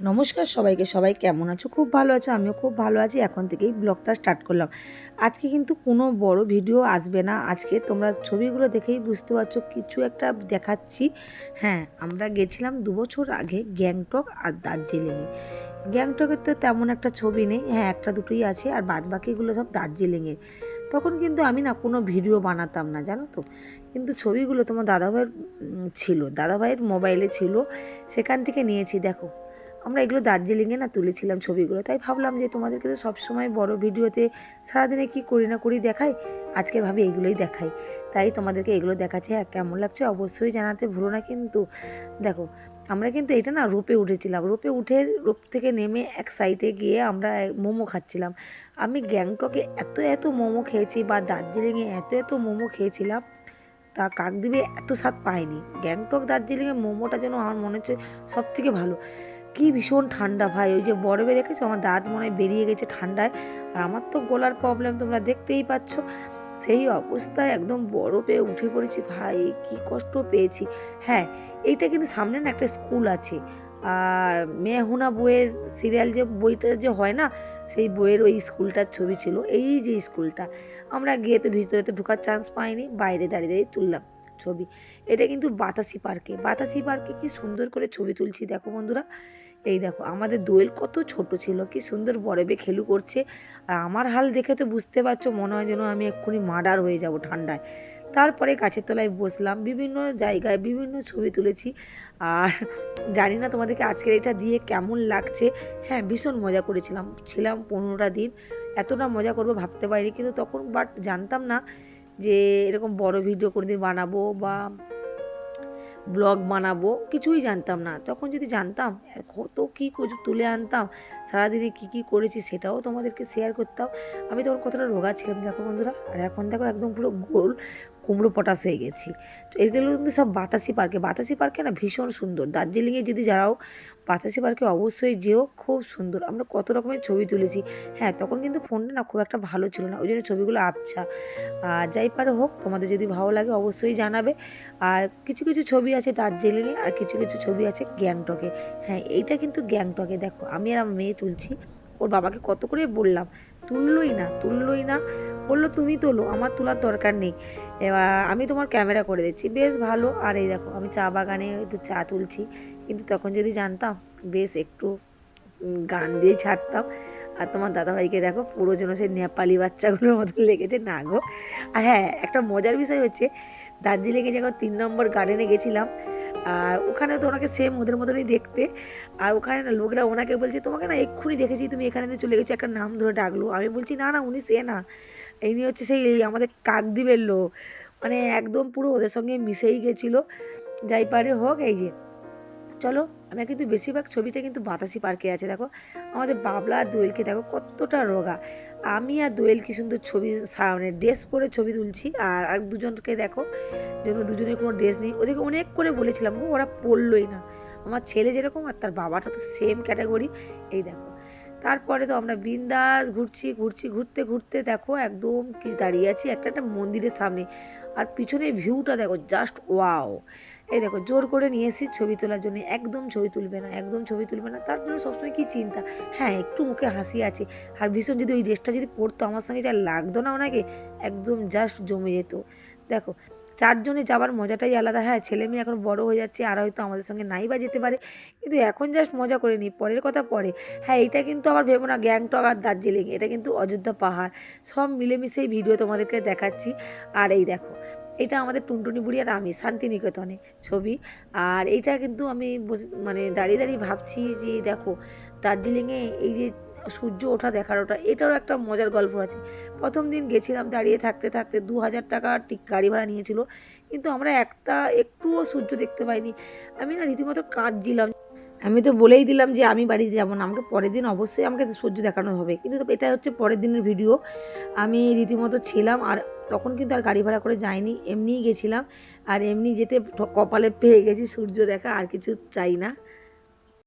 নমস্কার সবাইকে। সবাই কেমন আছো? খুব ভালো আছো, আমিও খুব ভালো আছি। এখন থেকেই ব্লগটা স্টার্ট করলাম। আজকে কিন্তু কোনো বড় ভিডিও আসবে না। আজকে তোমরা ছবিগুলো দেখেই বুঝতে পারছ, কিছু একটা দেখাচ্ছি। হ্যাঁ আমরা গেছিলাম দু বছর আগে গ্যাংটক আর দার্জিলিংয়ে। গ্যাংটকের তো তেমন একটা ছবি নেই। হ্যাঁ একটা দুটোই আছে আর বাদ বাকিগুলো সব দার্জিলিংয়ের তখন কিন্তু আমি না কোনো ভিডিও বানাতাম না, জানো তো? কিন্তু ছবিগুলো তোমার দাদাভাইয়ের ছিল, দাদাভাইয়ের মোবাইলে ছিল। সেখান থেকে নিয়েছি, দেখো। আমরা এগুলো দার্জিলিংয়ে না তুলেছিলাম ছবিগুলো, তাই ভাবলাম যে তোমাদেরকে তো সবসময় বড় ভিডিওতে সারাদিনে কি করি না করি দেখাই, আজকে ভাবি এগুলোই দেখাই। তাই তোমাদেরকে এগুলো দেখাচ্ছে হ্যাঁ কেমন লাগছে অবশ্যই জানাতে ভুলো না কিন্তু, দেখো, আমরা কিন্তু এটা না রোপে উঠেছিলাম, রোপে উঠে রোপ থেকে নেমে এক সাইডে গিয়ে আমরা মোমো খাচ্ছিলাম। আমি গ্যাংটকে এত এত মোমো খেয়েছি বা দার্জিলিংয়ে এত এত মোমো খেয়েছিলাম, তা কাকদ্বীপে এত স্বাদ পাইনি। গ্যাংটক, দার্জিলিংয়ে মোমোটা যেন আমার মনে হচ্ছে সব থেকে ভালো। কি ভীষণ ঠান্ডা ভাই, ওই যে বরফে দেখেছ? আমার দাঁত মনে হয় বেরিয়ে গেছে ঠান্ডায়। আর আমার তো গলার প্রবলেম তোমরা দেখতেই পাচ্ছ। সেই অবস্থায় একদম বরফে উঠে পড়েছি ভাই, কি কষ্ট পেয়েছি। হ্যাঁ এইটা কিন্তু সামনে না একটা স্কুল আছে। আর মেহুনা বইয়ের সিরিয়াল যে, বইটা যে হয় না, সেই বইয়ের ওই স্কুলটার ছবি ছিল। এই যে স্কুলটা, আমরা গিয়ে তো ভিতরে তো ঢোকার চান্স পাইনি, বাইরে দাঁড়িয়ে দাঁড়িয়ে তুললাম। ছবি। এটা কিন্তু বাতাসি পার্কে। বাতাসি পার্কে কি সুন্দর করে ছবি তুলছি দেখো বন্ধুরা। এই দেখো, আমাদের দোয়েল কত ছোট ছিল, কি সুন্দর বরফে খেলু করছে। আর আমার হাল দেখে তো বুঝতে পারছ, মনে হয় যেন আমি এক্ষুনি মার্ডার হয়ে যাব ঠান্ডায়। তারপরে গাছের তলায় বসলাম, বিভিন্ন জায়গায় বিভিন্ন ছবি তুলেছি। আর জানি না তোমাদেরকে আজকের এটা দিয়ে কেমন লাগছে। হ্যাঁ ভীষণ মজা করেছিলাম। ছিলাম পনেরোটা দিন। এতটা মজা করব ভাবতে পারিনি কিন্তু তখন বাট জানতাম না যে এরকম বড় ভিডিও কোনোদিন বানাবো বা ব্লগ বানাবো, কিছুই জানতাম না। তখন যদি জানতাম, কত কী তুলে আনতাম, সারাদিনে কী কী করেছি সেটাও তোমাদেরকে শেয়ার করতাম। আমি তখন কতটা রোগা ছিলাম দেখো বন্ধুরা, আর এখন দেখো একদম পুরো গোল কুমড়ো পটাশ হয়ে গেছি। তো এগুলো কিন্তু সব বাতাসি পার্কে বাতাসি পার্কে না ভীষণ সুন্দর। দার্জিলিংয়ে যদি যাও বাতাসি পার্কে অবশ্যই যেও, খুব সুন্দর। আমরা কত রকমের ছবি তুলেছি। হ্যাঁ তখন কিন্তু ফোনটা না খুব একটা ভালো ছিল না। ওই জন্য ছবিগুলো আবছা। আর যাই পারে হোক, তোমাদের যদি ভালো লাগে অবশ্যই জানাবে। আর কিছু কিছু ছবি আছে দার্জিলিংয়ে আর কিছু কিছু ছবি আছে গ্যাংটকে। হ্যাঁ এইটা কিন্তু গ্যাংটকে। দেখো, আমি আর আমার মেয়ে তুলছি। ওর বাবাকে কত করে বললাম, তুললই না তুললই না। বলল, তুমি তোলো, আমার তোলার দরকার নেই। আমি তোমার ক্যামেরা করে দিচ্ছি। বেশ ভালো। আর এই দেখো, আমি চা বাগানে একটু চা তুলছি। কিন্তু তখন যদি জানতাম, বেশ একটু গান দিয়ে ছাড়তাম। আর তোমার দাদাভাইকে দেখো, পুরো যেন সেই নেপালি বাচ্চাগুলোর মতো লেগেছে। না গো। আর হ্যাঁ একটা মজার বিষয় হচ্ছে দার্জিলিংয়ে যখন তিন নম্বর গার্ডেনে গেছিলাম, আর ওখানে তো ওনাকে সেম ওদের মতনই দেখতে। আর ওখানে না লোকরা ওনাকে বলছে, তোমাকে না এক্ষুনি দেখেছি, তুমি এখানে চলে গেছো, একটা নাম ধরে ডাকলো। আমি বলছি, না না, উনি সে না। ইনি হচ্ছে সেই আমাদের কাকদ্বীপের লোক। মানে একদম পুরো ওদের সঙ্গে মিশেই গেছিল। যাই পারে হোক, এই যে। চলো, আমরা কিন্তু বেশিরভাগ ছবিটা কিন্তু বাতাসি পার্কে আছে, দেখো। আমাদের বাবলা আর দোয়েলকে দেখো, কতটা রোগা। আমি আর দোয়েল কি সুন্দর ছবি মানে ড্রেস পরে ছবি তুলছি, আর আর দুজনকে দেখো। যেন দুজনের কোনো ড্রেস নেই। ওদেরকে অনেক করে বলেছিলাম ওরা পড়লোই না। আমার ছেলে যেরকম, আর তার বাবাটা তো সেম ক্যাটাগরি এই দেখো। তারপরে তো আমরা বিন্দাস ঘুরছি ঘুরছি, ঘুরতে ঘুরতে দেখো একদম কি দাঁড়িয়ে আছি একটা একটা মন্দিরের সামনে। আর পিছনে ভিউটা দেখো জাস্ট ওয়াও এই দেখো জোর করে নিয়ে এসেছি ছবি তোলার জন্য, একদম ছবি তুলবে না, একদম ছবি তুলবে না, তার জন্য সবসময় কি চিন্তা? হ্যাঁ একটু মুখে হাসি আছে। আর ভীষণ যদি ওই ড্রেসটা যদি পরতো, আমার সঙ্গে যা লাগতো না ওনাকে, একদম জাস্ট জমে যেত। দেখো চারজনে যাওয়ার মজাটাই আলাদা। হ্যাঁ ছেলে মেয়ে এখন বড় হয়ে যাচ্ছে, আর হয়তো আমাদের সঙ্গে নাই বা যেতে পারে। কিন্তু এখন জাস্ট মজা করে নিই পরের কথা পরে। হ্যাঁ এটা কিন্তু আবার ভেবো না, গ্যাংটক আর দার্জিলিং, এটা কিন্তু অযোধ্যা পাহাড়। সব মিলেমিশেই ভিডিও তোমাদেরকে দেখাচ্ছি। আর এই দেখো, এটা আমাদের টুনটুনি বুড়ি আর আমি, শান্তিনিকেতনে ছবি। আর এটা কিন্তু আমি মানে দাঁড়িয়ে দাঁড়িয়ে ভাবছি যে, দেখো, দার্জিলিংয়ে এই যে সূর্য ওঠা দেখার ওটা, এটারও একটা মজার গল্প আছে। প্রথম দিন গেছিলাম দাঁড়িয়ে থাকতে থাকতে দু হাজার টাকা ঠিক গাড়ি ভাড়া নিয়েছিল, কিন্তু আমরা একটা একটুও সূর্য দেখতে পাইনি। আমি না রীতিমতো কাঁদছিলাম। আমি তো বলেই দিলাম যে আমি বাড়িতে যাব না, আমাকে পরের দিন অবশ্যই আমাকে সূর্য দেখানো হবে। কিন্তু এটা হচ্ছে পরের দিনের ভিডিও। আমি রীতিমতো ছিলাম আর তখন কিন্তু আর গাড়ি ভাড়া করে যাইনি, এমনিই গেছিলাম। আর এমনি যেতে কপালে পেয়ে গেছি সূর্য দেখা, আর কিছু চাই না।